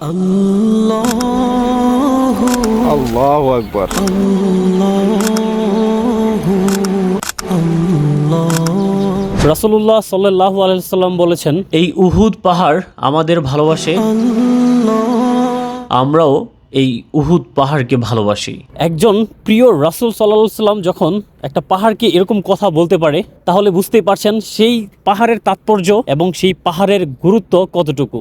আল্লাহ রাসুল্লাহ সাল্লাহ আলাইসাল্লাম বলেছেন, এই উহুদ পাহাড় আমাদের ভালোবাসে, আমরাও এই উহুদ পাহাড়কে ভালোবাসি। একজন প্রিয় রাসুল সাল্লাহ সাল্লাম যখন একটা পাহাড়কে এরকম কথা বলতে পারে, তাহলে বুঝতেই পারছেন সেই পাহাড়ের তাৎপর্য এবং সেই পাহাড়ের গুরুত্ব কতটুকু।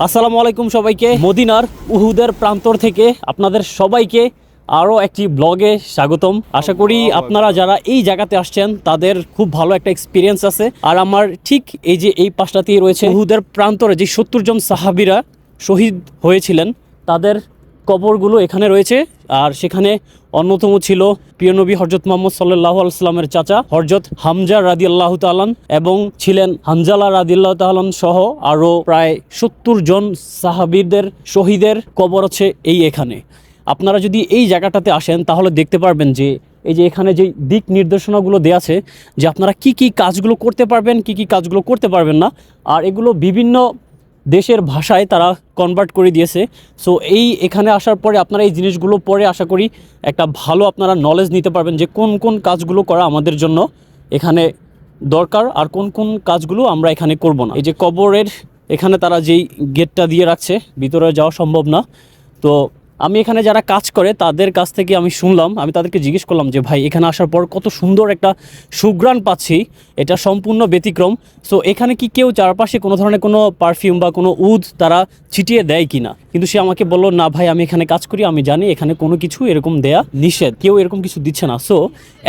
আসসালামু আলাইকুম সবাইকে। মদিনার উহুদের প্রান্তর থেকে আপনাদের সবাইকে আরও একটি ব্লগে স্বাগতম। আশা করি আপনারা যারা এই জায়গাতে আসছেন তাদের খুব ভালো একটা এক্সপিরিয়েন্স আছে। আর আমার ঠিক এই যে এই পাশটাতেই রয়েছে উহুদের প্রান্তরে যে সত্তর জন সাহাবিরা শহীদ হয়েছিলেন তাদের কবরগুলো এখানে রয়েছে। আর সেখানে অন্যতম ছিল প্রিয় নবী হরজত মোহাম্মদ সাল্লাহ আলাইস্লামের চাচা হরজত হামজা রাদি আল্লাহ তালান এবং ছিলেন হামজালা রাদি আল্লাহ তালান সহ আরও প্রায় সত্তর জন সাহাবিদের শহীদের কবর আছে এই এখানে। আপনারা যদি এই জায়গাটাতে আসেন, তাহলে দেখতে পারবেন যে এই যে এখানে যে দিক নির্দেশনাগুলো দেওয়া আছে, যে আপনারা কি কি কাজগুলো করতে পারবেন, কি কি কাজগুলো করতে পারবেন না, আর এগুলো বিভিন্ন দেশের ভাষায় তারা কনভার্ট করে দিয়েছে। সো এই এখানে আসার পরে আপনারা এই জিনিসগুলো পরে আশা করি একটা ভালো আপনারা নলেজ নিতে পারবেন যে কোন কোন কাজগুলো করা আমাদের জন্য এখানে দরকার আর কোন কোন কাজগুলো আমরা এখানে করব না। এই যে কবরের এখানে তারা যেই গেটটা দিয়ে রাখছে, ভিতরে যাওয়া সম্ভব না। তো আমি এখানে যারা কাজ করে, তাদের কাছ থেকে আমি শুনলাম, আমি তাদেরকে জিজ্ঞেস করলাম যে, ভাই, এখানে আসার পর কত সুন্দর একটা সুগ্রাণ পাচ্ছি, এটা সম্পূর্ণ ব্যতিক্রম সো এখানে কি কেউ চারপাশে কোনো ধরনের কোনো পারফিউম বা কোনো উদ তারা ছিটিয়ে দেয় কি না কিন্তু সে আমাকে বলল, না ভাই, আমি এখানে কাজ করি, আমি জানি এখানে কোনো কিছু এরকম দেয়া নিষেধ, কেউ এরকম কিছু দিচ্ছে না। সো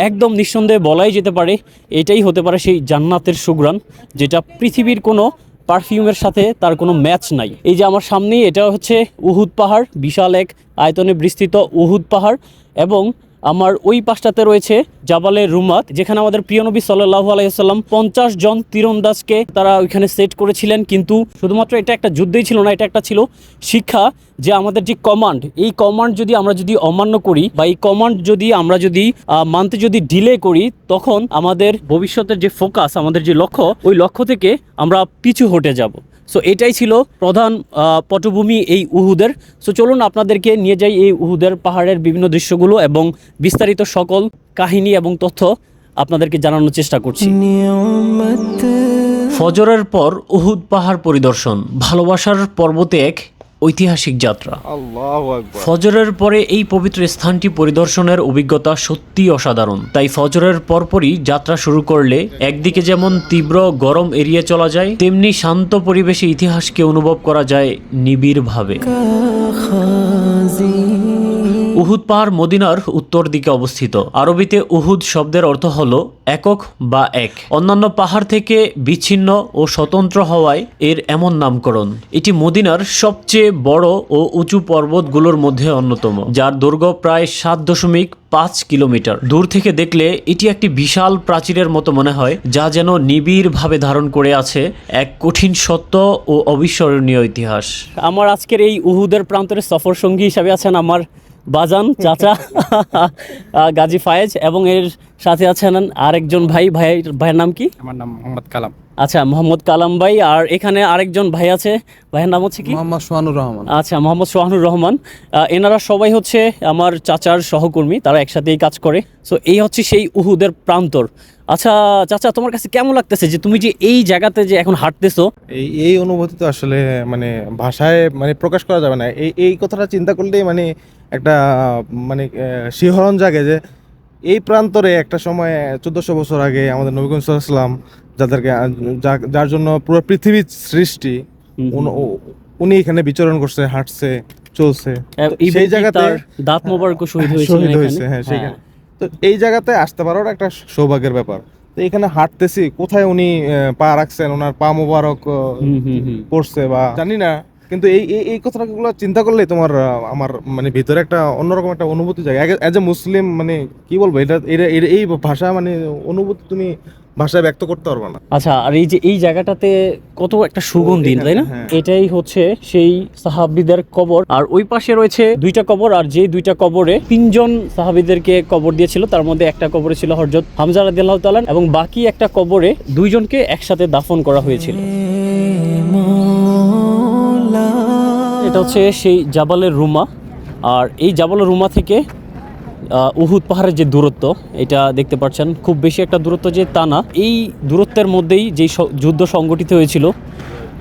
একদম নিঃসন্দেহে বলাই যেতে পারে, এটাই হতে পারে সেই জান্নাতের সুগ্রাণ যেটা পৃথিবীর কোনো পারফিউমের সাথে তার কোনো ম্যাচ নাই। এই যে আমার সামনেই এটা হচ্ছে উহুদ পাহাড়, বিশাল এক আয়তনে বিস্তৃত উহুদ পাহাড় এবং আমার ওই পাশটাতে রয়েছে জাবালে রুমাত, যেখানে আমাদের প্রিয় নবী সাল্লাহ আলাইসাল্লাম পঞ্চাশ জন তীরন্দাজকে তারা ওইখানে সেট করেছিলেন। কিন্তু শুধুমাত্র এটা একটা যুদ্ধই ছিল না, এটা একটা ছিল শিক্ষা যে আমাদের যে কমান্ড এই কমান্ড যদি আমরা যদি অমান্য করি বা এই কমান্ড যদি আমরা যদি মানতে যদি ডিলে করি, তখন আমাদের ভবিষ্যতের যে ফোকাস আমাদের যে লক্ষ্য, ওই লক্ষ্য থেকে আমরা পিছু হটে যাব। সো এটাই ছিল প্রধান আহ, পটভূমি এই উহুদের। সো চলুন আপনাদেরকে নিয়ে যাই এই উহুদের পাহাড়ের বিভিন্ন দৃশ্যগুলো এবং বিস্তারিত সকল কাহিনী এবং তথ্য আপনাদেরকে জানানোর চেষ্টা করছি। ফজরের পর উহুদ পাহাড় পরিদর্শন। ভালোবাসার পর্বতে এক ঐতিহাসিক যাত্রা। আল্লাহ ফজরের পরে এই পবিত্র স্থানটি পরিদর্শনের অভিজ্ঞতা সত্যি অসাধারণ। তাই ফজরের পরপরই যাত্রা শুরু করলে একদিকে যেমন তীব্র গরম এড়িয়ে চলা যায় তেমনি শান্ত পরিবেশে ইতিহাসকে অনুভব করা যায় নিবিড়ভাবে। উহুদ পাহাড় মদিনার উত্তর দিকে অবস্থিত। আরবিতে উহুদ শব্দের অর্থ হল একক বা এক। অন্যান্য পাহাড় থেকে বিচ্ছিন্ন ও স্বতন্ত্র হওয়ায় এর এমন নামকরণ। এটি মদিনার সবচেয়ে বড় ও উঁচু পর্বতগুলোর মধ্যে অন্যতম, যার দৈর্ঘ্য প্রায় সাত দশমিক পাঁচ কিলোমিটার। দূর থেকে দেখলে এটি একটি বিশাল প্রাচীরের মতো মনে হয়, যা যেন নিবিড়ভাবে ধারণ করে আছে এক কঠিন সত্য ও অবিস্মরণীয় ইতিহাস। আমার আজকের এই উহুদের প্রান্তরে সফর সঙ্গী হিসাবে আছেন আমার বাজান চাচা গাজী ফায়েজ এবং এর সাথে আছেন আরেকজন ভাই। ভাই ভাইয়ের নাম কি? আমার নাম মোহাম্মদ কালাম। আচ্ছা মোহাম্মদ কালাম ভাই। আর এখানে আরেকজন ভাই আছে। ভাইয়ের নাম হচ্ছে কি? মোহাম্মদ সোহানুর রহমান। আচ্ছা মোহাম্মদ সোহানুর রহমান। এনারা সবাই হচ্ছে আমার চাচার সহকর্মী তারা একসাথেই কাজ করে। সো এই হচ্ছে সেই উহুদের প্রান্তর। আচ্ছা চাচা তোমার কাছে কেমন লাগতেছে যে তুমি যে এই জায়গাতে যে এখন হাঁটতেছো? এই এই অনুভূতি তো আসলে মানে ভাষায় মানে প্রকাশ করা যাবে না। এই এই কথাটা চিন্তা করলেই মানে একটা মানে শিহরণ জাগে যে এই প্রান্তরে একটা সময় চোদ্দশো বছর আগে আমাদের নবীগঞ্জ সাল্লাম যাদেরকে যার জন্য পুরো পৃথিবীর সৃষ্টি উন- এখানে বিচরণ করছে হাঁটছে চলছে। সেই জায়গাতে তার দাঁত মোবারক শহীদ। হয়েছে হ্যাঁ। সেখানে। তো এই জায়গাতে আসতে পারার একটা সৌভাগ্যের ব্যাপার তো এখানে হাঁটতেছি কোথায় উনি পা রাখছেন ওনার পা মোবারক। পড়ছে বা জানি না কিন্তু এই এই এই কথাগুলো চিন্তা করলে তোমার আমার মানে ভিতরে একটা অন্যরকম একটা অনুভূতি জাগে এজ এ মুসলিম মানে কি বলব এটা- এই ভাষা মানে অনুভূতি তুমি ভাষায় ব্যক্ত করতে পারবে না। আচ্ছা আর এই যে এই জায়গাটাতে কত একটা সুগন্ধি তাই না? হ্যাঁ। এটাই হচ্ছে সেই সাহাবিদের কবর। আর ওই পাশে রয়েছে দুইটা কবর আর যে দুইটা কবরে তিনজন সাহাবিদেরকে কবর দিয়েছিল তার মধ্যে একটা কবরে ছিল হরজত হামজা রাদিয়াল্লাহু তাআলা এবং বাকি একটা কবরে দুইজনকে একসাথে দাফন করা হয়েছিল। এটা হচ্ছে সেই জাবালের রুমা আর এই জাবালের রুমা থেকে উহুদ পাহাড়ের যে দূরত্ব, এটা দেখতে পাচ্ছেন। খুব বেশি একটা দূরত্ব যে তা না। এই দূরত্বের মধ্যেই যে যুদ্ধ সংগঠিত হয়েছিল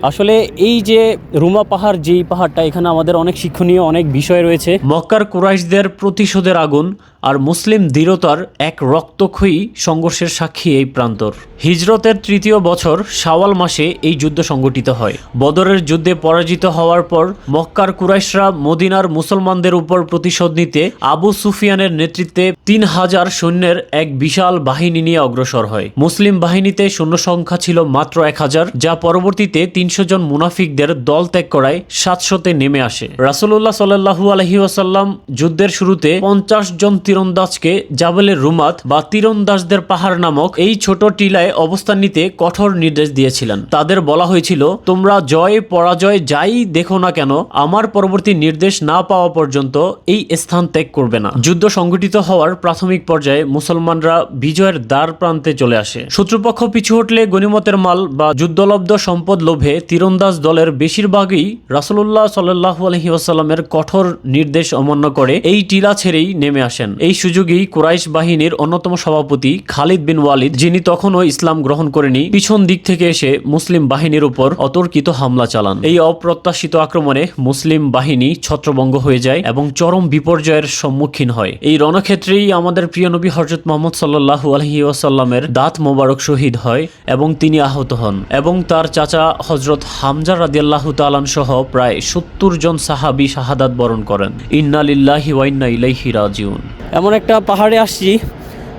আসলে এই যে রুমা পাহাড়, যেই পাহাড়টা, এখানে আমাদের অনেক শিক্ষণীয় অনেক বিষয় রয়েছে। মক্কার কুরাইশদের প্রতিশোধের আগুন আর মুসলিম দৃঢ়তার এক রক্তক্ষয়ী সংঘর্ষের সাক্ষী এই প্রান্তর। হিজরতের তৃতীয় বছর শাওয়াল মাসে এই যুদ্ধ সংগঠিত হয়। বদরের যুদ্ধে পরাজিত হওয়ার পর মক্কার কুরাইশরা মদিনার মুসলমানদের উপর প্রতিশোধ নিতে আবু সুফিয়ানের নেতৃত্বে তিন হাজার সৈন্যের এক বিশাল বাহিনী নিয়ে অগ্রসর হয়। মুসলিম বাহিনীতে সৈন্য সংখ্যা ছিল মাত্র এক হাজার, যা পরবর্তীতে তিনশো জন মুনাফিকদের দল ত্যাগ করায় সাতশোতে নেমে আসে। রাসুল্লাহ সাল্লাহু আলহি ওয়াসাল্লাম যুদ্ধের শুরুতে পঞ্চাশ জন তীরন্দাজকে জাবেলের রুমাত বা তীরন্দাজদের পাহাড় নামক এই ছোট টিলায় অবস্থান নিতে কঠোর নির্দেশ দিয়েছিলেন। তাদের বলা হয়েছিল, তোমরা জয়, পরাজয় যাই দেখো না কেন, আমার পরবর্তী নির্দেশ না পাওয়া পর্যন্ত এই স্থান ত্যাগ করবে না। যুদ্ধ সংঘটিত হওয়ার প্রাথমিক পর্যায়ে মুসলমানরা বিজয়ের দ্বার প্রান্তে চলে আসে। শত্রুপক্ষ পিছু হটলে গনিমতের মাল বা যুদ্ধলব্ধ সম্পদ লোভে তীরন্দাজ দলের বেশিরভাগই রাসুল্লাহ সাল্লাহ আলহি আসাল্লামের কঠোর নির্দেশ অমান্য করে এই টিলা ছেড়েই নেমে আসেন। এই সুযোগেই কুরাইশ বাহিনীর অন্যতম সভাপতি খালিদ বিন ওয়ালিদ, যিনি তখনও ইসলাম গ্রহণ করেনি, পিছন দিক থেকে এসে মুসলিম বাহিনীর উপর অতর্কিত হামলা চালান। এই অপ্রত্যাশিত আক্রমণে মুসলিম বাহিনী ছত্রভঙ্গ হয়ে যায় এবং চরম বিপর্যয়ের সম্মুখীন হয়। এই রণক্ষেত্রেই আমাদের প্রিয় নবী হজরত মোহাম্মদ সাল্লাহু আলহি ওয়াসাল্লামের দাঁত মোবারক শহীদ হয় এবং তিনি আহত হন এবং তার চাচা হজরত হামজা রাদিয়াল্লাহু তালান সহ প্রায় সত্তর জন সাহাবি শাহাদাত বরণ করেন। ইন্না লিল্লাহি ওয়াইন্না ইলাইহি রাজিউন। এমন একটা পাহাড়ে আসছি।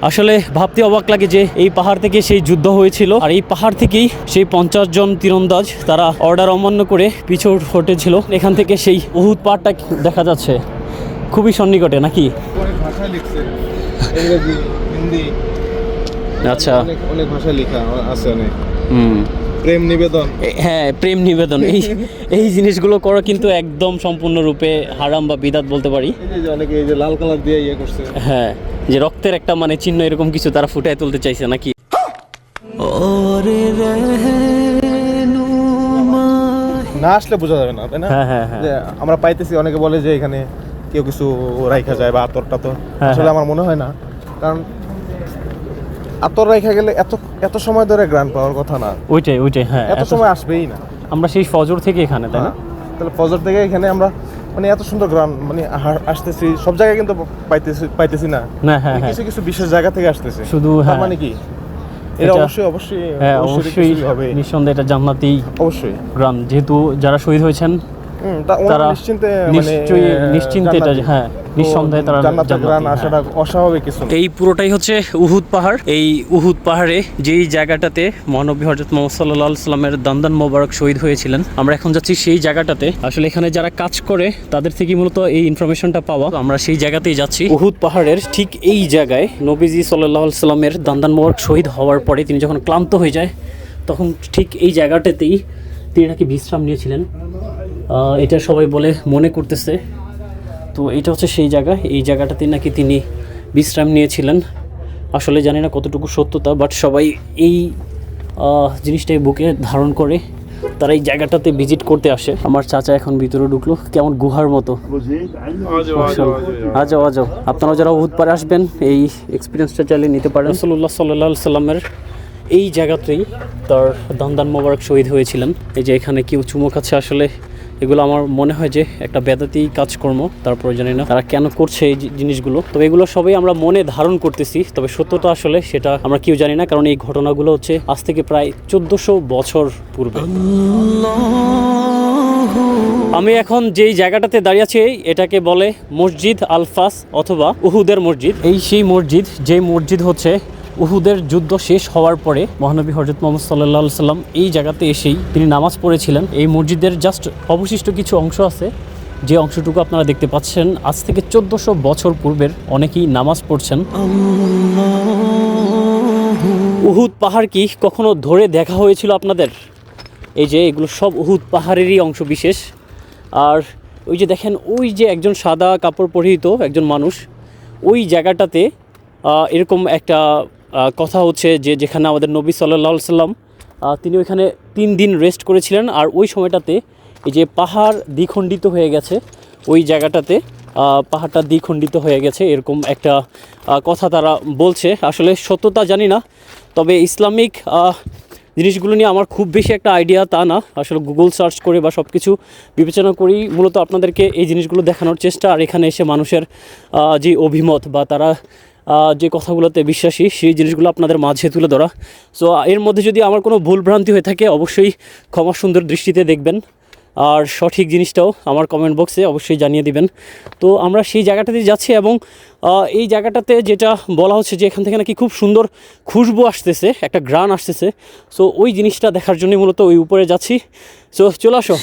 আসলে ভাবতে অবাক লাগে যে এই পাহাড় থেকে সেই যুদ্ধ হয়েছিল। আর এই পাহাড় থেকেই সেই পঞ্চাশ জন তীরন্দাজ তারা অর্ডার অমান্য করে পিছু হটেছিল এখান থেকে সেই উহুদ পাহাড়টা দেখা যাচ্ছে। খুবই সন্নিকটে নাকি? আচ্ছা অনেক অনেক ভাষা লেখা আছে অনেক। হুম। প্রেম নিবেদন? হ্যাঁ প্রেম নিবেদন। এই এই জিনিসগুলো করা কিন্তু একদম সম্পূর্ণরূপে হারাম বা বিদাত বলতে পারি। এই যে- যে অনেকে এই যে লাল কালার দিয়ে ইয়ে করছে। হ্যাঁ যে রক্তের একটা মানে চিহ্ন এরকম কিছু তারা ফুটায় তুলতে চাইছে নাকি? না আসলে বোঝা যাবে না তাই না? হ্যাঁ হ্যাঁ হ্যাঁ। যে আমরা পাইতেছি অনেকে বলে যে এখানে কেউ কিছু রাইখা যায় বা আতর টাতর আসলে। আমার মনে হয় না। কারণ আতর রাইখা গেলে এত এত সময় ধরে গ্রান পাওয়ার কথা না। ওইটাই ওইটাই হ্যাঁ এত সময় আসবেই না। আমরা সেই ফজর থেকে এখানে তাই না? হ্যাঁ। তাহলে ফজর থেকে এখানে আমরা মানে এত সুন্দর গ্রান মানে আসতেছি। সব জায়গায় কিন্তু পাইতেছি পাইতেছি না। না হ্যাঁ হ্যাঁ। কিছু কিছু বিশেষ জায়গা থেকে আসতেছে। শুধু, হ্যাঁ। মানে কি? এটা অবশ্যই অবশ্যই হ্যাঁ অবশ্যই হবে। নিঃসন্দেহে এটা জান্নাতেই অবশ্যই। গ্রাম। যেহেতু যারা শহীদ হয়েছেন তারা নিশ্চিন্তে মানে নিশ্চয়ই নিশ্চিন্তে এটা হ্যাঁ নিঃসন্দেহে তারা হ্যাঁ। আসাটা অস্বাভাবিক কিছু এই পুরোটাই হচ্ছে উহুদ পাহাড়। এই উহুদ পাহাড়ে যেই জায়গাটাতে মহানবী হজরত মোহাম্মদ সাল্লাহ সাল্লামের দান্দান মোবারক শহীদ হয়েছিলেন আমরা এখন যাচ্ছি সেই জায়গাটাতে। আসলে এখানে যারা কাজ করে তাদের থেকে মূলত এই ইনফরমেশনটা পাওয়া। আমরা সেই জায়গাতেই যাচ্ছি। উহুদ পাহাড়ের ঠিক এই জায়গায় নবীজি সাল্লাহ সাল্লামের দান্দান মোবারক শহীদ হওয়ার পরে তিনি যখন ক্লান্ত হয়ে যায় তখন ঠিক এই জায়গাটাতেই তিনি নাকি বিশ্রাম নিয়েছিলেন। এটা সবাই বলে মনে করতেছে। তো এটা হচ্ছে সেই জায়গা। এই জায়গাটাতে নাকি তিনি বিশ্রাম নিয়েছিলেন। আসলে জানি না কতটুকু সত্যতা বাট সবাই এই জিনিসটাই বুকে ধারণ করে। তারা এই জায়গাটাতে ভিজিট করতে আসে। আমার চাচা এখন ভিতরে ঢুকলো। কেমন গুহার মতো। আজও আজও। আপনারা যারা উহুদ পারে আসবেন, এই এক্সপিরিয়েন্সটা চালিয়ে নিতে পারেন। রসল্লাহ সাল্লাহ সাল্লামের এই জায়গাতেই তার দান্দান মোবারক শহীদ হয়েছিলেন। এই যে এখানে কেউ চুমো খাচ্ছে আসলে এগুলো আমার মনে হয় যে একটা বেদাতি কাজকর্ম তারপরে জানি না তারা কেন করছে এই জিনিসগুলো। তবে এগুলো সবই আমরা মনে ধারণ করতেছি, তবে সত্যতা আসলে সেটা আমরা কেউ জানি না, কারণ এই ঘটনাগুলো হচ্ছে আজ থেকে প্রায় চোদ্দশো বছর পূর্বে। আমি এখন যেই জায়গাটাতে দাঁড়িয়ে আছি, এটাকে বলে মসজিদ আলফাস অথবা উহুদের মসজিদ। এই সেই মসজিদ, যে মসজিদ হচ্ছে উহুদের যুদ্ধ শেষ হওয়ার পরে মহানবী হজরত মোহাম্মদ সাল্লাহ সাল্লাম এই জায়গাতে এসেই তিনি নামাজ পড়েছিলেন। এই মসজিদের জাস্ট অবশিষ্ট কিছু অংশ আছে। যে অংশটুকু আপনারা দেখতে পাচ্ছেন আজ থেকে চোদ্দশো বছর পূর্বের অনেকেই নামাজ পড়ছেন। উহুদ পাহাড় কি কখনো ধরে দেখা হয়েছিল আপনাদের? এই যে এগুলো সব উহুদ পাহাড়েরই অংশ বিশেষ আর ওই যে দেখেন ওই যে একজন সাদা কাপড় পরিহিত একজন মানুষ ওই জায়গাটাতে এরকম একটা কথা হচ্ছে যে যেখানে আমাদের নবী সাল্লাহ সাল্লাম তিনি ওইখানে তিন দিন রেস্ট করেছিলেন আর ওই সময়টাতে এই যে পাহাড় দ্বিখণ্ডিত হয়ে গেছে, ওই জায়গাটাতে পাহাড়টা দ্বিখণ্ডিত হয়ে গেছে এরকম একটা কথা তারা বলছে। আসলে সত্যতা জানি না, তবে ইসলামিক জিনিসগুলো নিয়ে আমার খুব বেশি একটা আইডিয়া তা না। আসলে গুগল সার্চ করে বা সব কিছু বিবেচনা করি মূলত আপনাদেরকে এই জিনিসগুলো দেখানোর চেষ্টা। আর এখানে এসে মানুষের যে অভিমত বা তারা যে কথাগুলোতে বিশ্বাসী, সেই জিনিসগুলো আপনাদের মাঝে তুলে ধরা। সো এর মধ্যে যদি আমার কোনো ভুল ভ্রান্তি হয়ে থাকে, অবশ্যই ক্ষমা সুন্দর দৃষ্টিতে দেখবেন। আর সঠিক জিনিসটাও আমার কমেন্ট বক্সে অবশ্যই জানিয়ে দিবেন। তো আমরা সেই জায়গাটাতে যাচ্ছি এবং এই জায়গাটাতে যেটা বলা হচ্ছে যে এখান থেকে নাকি খুব সুন্দর খুশবু আসতেছে, একটা গ্রান আসতেছে। সো ওই জিনিসটা দেখার জন্য মূলত ওই উপরে যাচ্ছি। সো চলে আসো।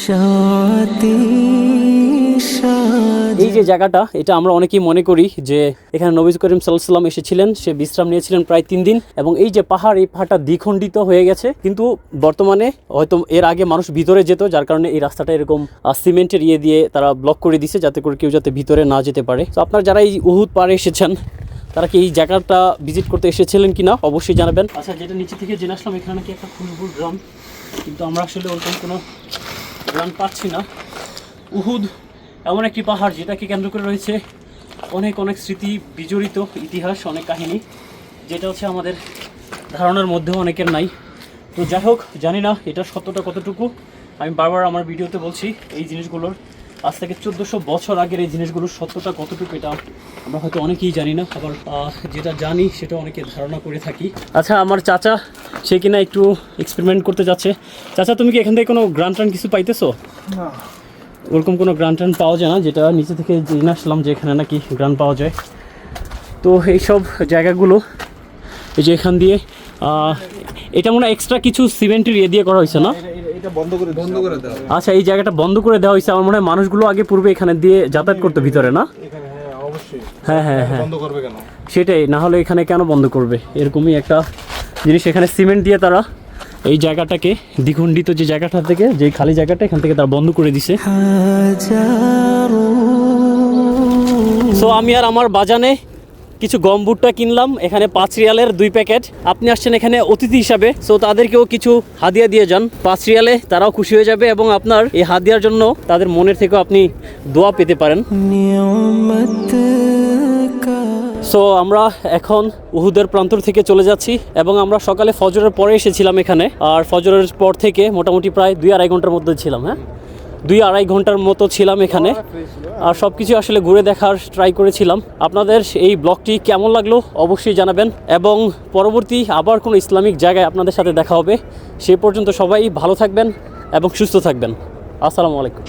এই যে জায়গাটা, এটা আমরা অনেকেই মনে করি যে এখানে নবী করিম সাল্লাম এসেছিলেন, সে বিশ্রাম নিয়েছিলেন প্রায় তিন দিন এবং এই যে পাহাড়, এই পাহাড়টা দ্বিখণ্ডিত হয়ে গেছে। কিন্তু বর্তমানে হয়তো এর আগে মানুষ ভিতরে যেত, যার কারণে এই রাস্তাটা এরকম সিমেন্টের ইয়ে দিয়ে তারা ব্লক করে দিছে যাতে করে কেউ যাতে ভিতরে না যেতে পারে। তো আপনারা যারা এই উহুদ পাড়ে এসেছেন, তারা কি এই জায়গাটা ভিজিট করতে এসেছিলেন কিনা? অবশ্যই জানাবেন। আচ্ছা যেটা নিচে থেকে জেনে আসলাম, এখানে নাকি একটা খুশবুর গ্রাম। কিন্তু আমরা আসলে ওরকম কোনো গ্রাম পাচ্ছি না। উহুদ এমন একটি পাহাড় যেটাকে কেন্দ্র করে রয়েছে অনেক অনেক স্মৃতি, বিজড়িত ইতিহাস, অনেক কাহিনী, যেটা হচ্ছে আমাদের ধারণার মধ্যেও অনেকের নাই। তো যাই হোক, জানি না এটা সত্যটা কতটুকু। আমি বারবার আমার ভিডিওতে বলছি, এই জিনিসগুলোর আজ থেকে চোদ্দোশো বছর আগের এই জিনিসগুলোর সত্যতা কতটুকু এটা আমরা হয়তো অনেকেই জানি না, আবার যেটা জানি সেটা অনেকে ধারণা করে থাকি। আচ্ছা আমার চাচা, সে কিনা একটু এক্সপেরিমেন্ট করতে যাচ্ছে। চাচা, তুমি কি এখান থেকে কোনো গ্রান্ট কিছু পাইতেছো? ওরকম কোনো গ্রান্ট ট্রান পাওয়া যায় না যেটা নিচে থেকে জেনে আসলাম যে এখানে নাকি গ্রান্ট পাওয়া যায়। তো এইসব জায়গাগুলো এই যে এখান দিয়ে এটা মনে হয় এক্সট্রা কিছু সিমেন্টের ইয়ে দিয়ে করা হয়েছে না? আচ্ছা এই জায়গাটা বন্ধ করে দেওয়া হয়েছে আমার মনে হয় মানুষগুলো আগে পূর্বে এখানে দিয়ে যাতায়াত করতো ভিতরে না? হ্যাঁ হ্যাঁ হ্যাঁ হ্যাঁ কেন? সেটাই না হলে এখানে কেন বন্ধ করবে? এরকমই একটা জিনিস এখানে সিমেন্ট দিয়ে তারা এই জায়গাটাকে দ্বিখণ্ডিত যে জায়গাটা থেকে, যে খালি জায়গাটা এখান থেকে তারা বন্ধ করে দিছে। সো আমি আর আমার বাজানে কিছু গম ভুট্টা কিনলাম, এখানে পাঁচ রিয়ালের দুই প্যাকেট। আপনি আসছেন এখানে অতিথি হিসাবে সো তাদেরকেও কিছু হাদিয়া দিয়ে যান। পাঁচ রিয়ালে তারাও খুশি হয়ে যাবে এবং আপনার এই হাদিয়ার জন্য তাদের মনের থেকেও আপনি দোয়া পেতে পারেন। সো আমরা এখন উহুদের প্রান্তর থেকে চলে যাচ্ছি এবং আমরা সকালে ফজরের পরে এসেছিলাম এখানে। আর ফজরের পর থেকে মোটামুটি প্রায় দুই আড়াই ঘণ্টার মধ্যে ছিলাম হ্যাঁ? দুই আড়াই ঘণ্টার মতো ছিলাম এখানে। আর সব কিছু আসলে ঘুরে দেখার ট্রাই করেছিলাম। আপনাদের এই ব্লগটি কেমন লাগল অবশ্যই জানাবেন এবং পরবর্তী আবার কোনো ইসলামিক জায়গায় আপনাদের সাথে দেখা হবে। সে পর্যন্ত সবাই ভালো থাকবেন এবং সুস্থ থাকবেন। আসসালামু আলাইকুম।